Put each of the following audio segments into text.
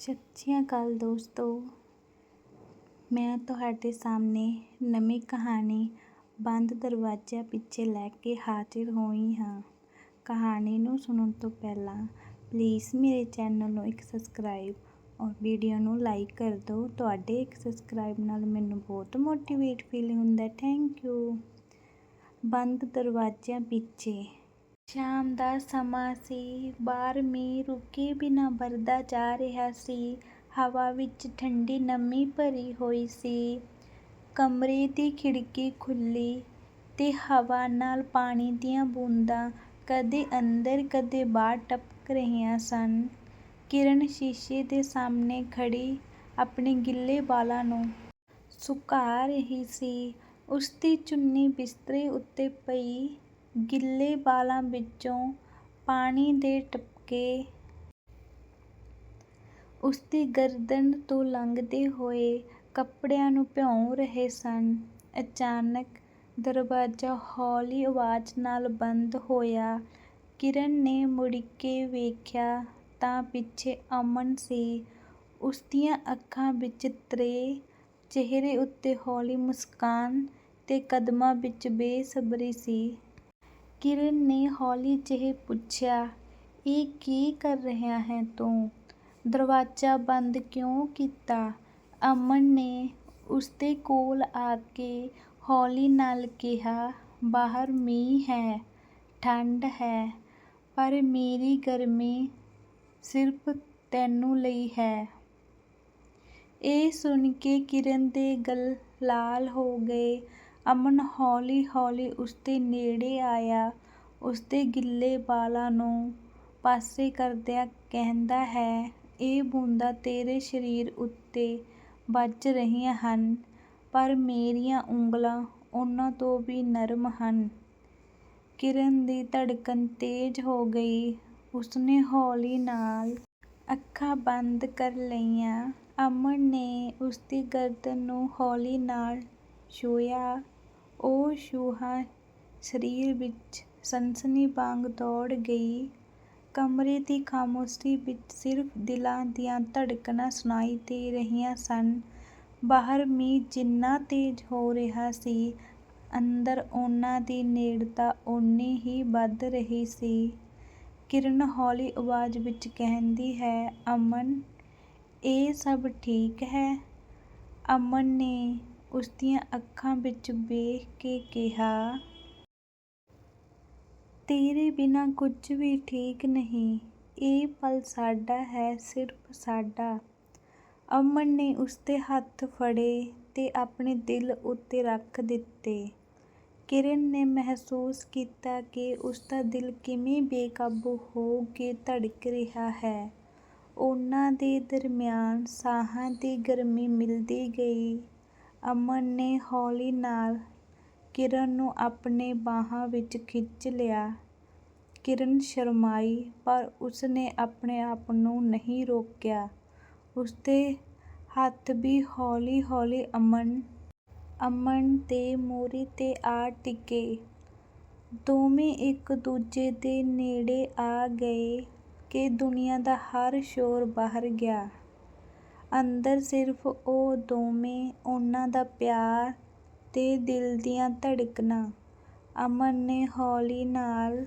ਸਤਿ ਸ਼੍ਰੀ ਅਕਾਲ ਦੋਸਤੋ, ਮੈਂ ਤੁਹਾਡੇ ਸਾਹਮਣੇ ਨਵੀਂ ਕਹਾਣੀ ਬੰਦ ਦਰਵਾਜ਼ਿਆਂ ਪਿੱਛੇ ਲੈ ਕੇ ਹਾਜ਼ਰ ਹੋਈ ਹਾਂ। ਕਹਾਣੀ ਨੂੰ ਸੁਣਨ ਤੋਂ ਪਹਿਲਾਂ ਪਲੀਜ਼ ਮੇਰੇ ਚੈਨਲ ਨੂੰ ਇੱਕ ਸਬਸਕ੍ਰਾਈਬ ਔਰ ਵੀਡੀਓ ਨੂੰ ਲਾਈਕ ਕਰ ਦਿਓ। ਤੁਹਾਡੇ ਇੱਕ ਸਬਸਕ੍ਰਾਈਬ ਨਾਲ ਮੈਨੂੰ ਬਹੁਤ ਮੋਟੀਵੇਟ ਫੀਲ ਹੁੰਦਾ। ਥੈਂਕ ਯੂ ਬੰਦ ਦਰਵਾਜ਼ਿਆਂ ਪਿੱਛੇ ਸ਼ਾਮ ਦਾ ਸਮਾਂ ਸੀ, ਬਾਹਰ ਮੀਂਹ ਰੁਕੇ ਬਿਨਾਂ ਵਰਦਾ ਜਾ ਰਿਹਾ ਸੀ। ਹਵਾ ਵਿੱਚ ਠੰਡੀ ਨਮੀ ਭਰੀ ਹੋਈ ਸੀ। ਕਮਰੇ ਦੀ ਖਿੜਕੀ ਖੁੱਲ੍ਹੀ ਤੇ ਹਵਾ ਨਾਲ ਪਾਣੀ ਦੀਆਂ ਬੂੰਦਾਂ ਕਦੇ ਅੰਦਰ, ਕਦੇ ਬਾਹਰ ਟਪਕ ਰਹੀਆਂ ਸਨ। ਕਿਰਨ ਸ਼ੀਸ਼ੇ ਦੇ ਸਾਹਮਣੇ ਖੜ੍ਹੀ ਆਪਣੇ ਗਿੱਲੇ ਵਾਲਾਂ ਨੂੰ ਸੁਕਾ ਰਹੀ ਸੀ। ਉਸਦੀ ਚੁੰਨੀ ਬਿਸਤਰੇ ਉੱਤੇ ਪਈ ਗਿੱਲੇ ਵਾਲਾਂ ਵਿੱਚੋਂ ਪਾਣੀ ਦੇ ਟਪਕੇ ਉਸਦੀ ਗਰਦਨ ਤੋਂ ਲੰਘਦੇ ਹੋਏ ਕੱਪੜਿਆਂ ਨੂੰ ਭਿਉਂ ਰਹੇ ਸਨ। ਅਚਾਨਕ ਦਰਵਾਜ਼ਾ ਹੌਲੀ ਆਵਾਜ਼ ਨਾਲ ਬੰਦ ਹੋਇਆ। ਕਿਰਨ ਨੇ ਮੁੜ ਕੇ ਵੇਖਿਆ ਤਾਂ ਪਿੱਛੇ ਅਮਨ ਸੀ। ਉਸਦੀਆਂ ਅੱਖਾਂ ਵਿੱਚ ਤ੍ਰੇਹ ਚਿਹਰੇ ਉੱਤੇ ਹੌਲੀ ਮੁਸਕਾਨ ਤੇ ਕਦਮਾਂ ਵਿੱਚ ਬੇਸਬਰੀ ਸੀ। ਕਿਰਨ ਨੇ ਹੌਲੀ ਜਿਹੇ ਪੁੱਛਿਆ, ਇਹ ਕੀ ਕਰ ਰਿਹਾ ਹੈ ਤੂੰ? ਦਰਵਾਜ਼ਾ ਬੰਦ ਕਿਉਂ ਕੀਤਾ? ਅਮਨ ਨੇ ਉਸਦੇ ਕੋਲ ਆ ਕੇ ਹੌਲੀ ਨਾਲ ਕਿਹਾ, ਬਾਹਰ ਮੀਂਹ ਹੈ, ਠੰਡ ਹੈ, ਪਰ ਮੇਰੀ ਗਰਮੀ ਸਿਰਫ ਤੈਨੂੰ ਲਈ ਹੈ। ਇਹ ਸੁਣ ਕੇ ਕਿਰਨ ਦੇ ਗਲ ਲਾਲ ਹੋ ਗਏ। ਅਮਨ ਹੌਲੀ ਹੌਲੀ ਉਸਦੇ ਨੇੜੇ ਆਇਆ। ਉਸਦੇ ਗਿੱਲੇ ਵਾਲਾਂ ਨੂੰ ਪਾਸੇ ਕਰਦਿਆਂ ਕਹਿੰਦਾ ਹੈ, ਇਹ ਬੂੰਦਾਂ ਤੇਰੇ ਸਰੀਰ ਉੱਤੇ ਵੱਜ ਰਹੀਆਂ ਹਨ, ਪਰ ਮੇਰੀਆਂ ਉਂਗਲਾਂ ਉਹਨਾਂ ਤੋਂ ਵੀ ਨਰਮ ਹਨ। ਕਿਰਨ ਦੀ ਧੜਕਨ ਤੇਜ਼ ਹੋ ਗਈ। ਉਸਨੇ ਹੌਲੀ ਨਾਲ ਅੱਖਾਂ ਬੰਦ ਕਰ ਲਈਆਂ। ਅਮਨ ਨੇ ਉਸਦੀ ਗਰਦਨ ਨੂੰ ਹੌਲੀ ਨਾਲ ਛੂਹਿਆ, ਉਹ ਛੂਹਾ ਸਰੀਰ ਵਿੱਚ ਸਨਸਨੀ ਵਾਂਗ ਦੌੜ ਗਈ। ਕਮਰੇ ਦੀ ਖਾਮੋਸ਼ੀ ਵਿੱਚ ਸਿਰਫ ਦਿਲਾਂ ਦੀਆਂ ਧੜਕਣਾਂ ਸੁਣਾਈ ਦੇ ਰਹੀਆਂ ਸਨ। ਬਾਹਰ ਮੀਂਹ ਜਿੰਨਾ ਤੇਜ਼ ਹੋ ਰਿਹਾ ਸੀ, ਅੰਦਰ ਉਹਨਾਂ ਦੀ ਨੇੜਤਾ ਓਨੀ ਹੀ ਵੱਧ ਰਹੀ ਸੀ। ਕਿਰਨ ਹੌਲੀ ਆਵਾਜ਼ ਵਿੱਚ ਕਹਿੰਦੀ ਹੈ, ਅਮਨ, ਇਹ ਸਭ ਠੀਕ ਹੈ? ਅਮਨ ਨੇ ਉਸ ਦੀਆਂ ਅੱਖਾਂ ਵਿੱਚ ਵੇਖ ਕੇ ਕਿਹਾ, ਤੇਰੇ ਬਿਨਾਂ ਕੁਝ ਵੀ ਠੀਕ ਨਹੀਂ। ਇਹ ਪਲ ਸਾਡਾ ਹੈ, ਸਿਰਫ ਸਾਡਾ। ਅਮਨ ਨੇ ਉਸਦੇ ਹੱਥ ਫੜੇ ਤੇ ਆਪਣੇ ਦਿਲ ਉੱਤੇ ਰੱਖ ਦਿੱਤੇ। ਕਿਰਨ ਨੇ ਮਹਿਸੂਸ ਕੀਤਾ ਕਿ ਉਸਦਾ ਦਿਲ ਕਿਵੇਂ ਬੇਕਾਬੂ ਹੋ ਕੇ ਧੜਕ ਰਿਹਾ ਹੈ। ਉਹਨਾਂ ਦੇ ਦਰਮਿਆਨ ਸਾਹਾਂ ਦੀ ਗਰਮੀ ਮਿਲਦੀ ਗਈ। ਅਮਨ ਨੇ ਹੌਲੀ ਨਾਲ ਕਿਰਨ ਨੂੰ ਆਪਣੇ ਬਾਹਾਂ ਵਿੱਚ ਖਿੱਚ ਲਿਆ। ਕਿਰਨ ਸ਼ਰਮਾਈ, ਪਰ ਉਸਨੇ ਆਪਣੇ ਆਪ ਨੂੰ ਨਹੀਂ ਰੋਕਿਆ। ਉਸਦੇ ਹੱਥ ਵੀ ਹੌਲੀ ਹੌਲੀ ਅਮਨ ਅਮਨ ਦੇ ਮੋਢੇ ਤੇ ਆ ਟਿਕੇ। ਦੋਵੇਂ ਇੱਕ ਦੂਜੇ ਦੇ ਨੇੜੇ ਆ ਗਏ ਕਿ ਦੁਨੀਆ ਦਾ ਹਰ ਸ਼ੋਰ ਬਾਹਰ ਗਿਆ। ਅੰਦਰ ਸਿਰਫ ਉਹ ਦੋਵੇਂ, ਉਹਨਾਂ ਦਾ ਪਿਆਰ ਤੇ ਦਿਲ ਦੀਆਂ ਧੜਕਣਾਂ। ਅਮਨ ਨੇ ਹੌਲੀ ਨਾਲ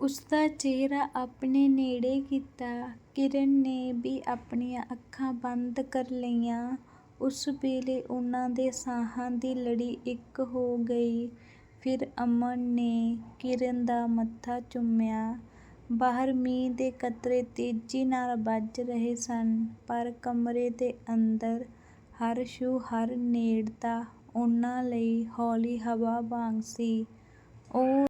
ਉਸਦਾ ਚਿਹਰਾ ਆਪਣੇ ਨੇੜੇ ਕੀਤਾ। ਕਿਰਨ ਨੇ ਵੀ ਆਪਣੀਆਂ ਅੱਖਾਂ ਬੰਦ ਕਰ ਲਈਆਂ। ਉਸ ਵੇਲੇ ਉਹਨਾਂ ਦੇ ਸਾਹਾਂ ਦੀ ਲੜੀ ਇੱਕ ਹੋ ਗਈ। ਫਿਰ ਅਮਨ ਨੇ ਕਿਰਨ ਦਾ ਮੱਥਾ ਚੁੰਮਿਆ। ਬਾਹਰ ਮੀਂਹ ਦੇ ਕਤਰੇ ਤੇਜ਼ੀ ਨਾਲ ਵੱਜ ਰਹੇ ਸਨ, ਪਰ ਕਮਰੇ ਦੇ ਅੰਦਰ ਹਰ ਛੂਹ ਹਰ ਨੇੜਤਾ ਉਹਨਾਂ ਲਈ ਹੌਲੀ ਹਵਾ ਵਾਂਗ ਸੀ। ਉਹ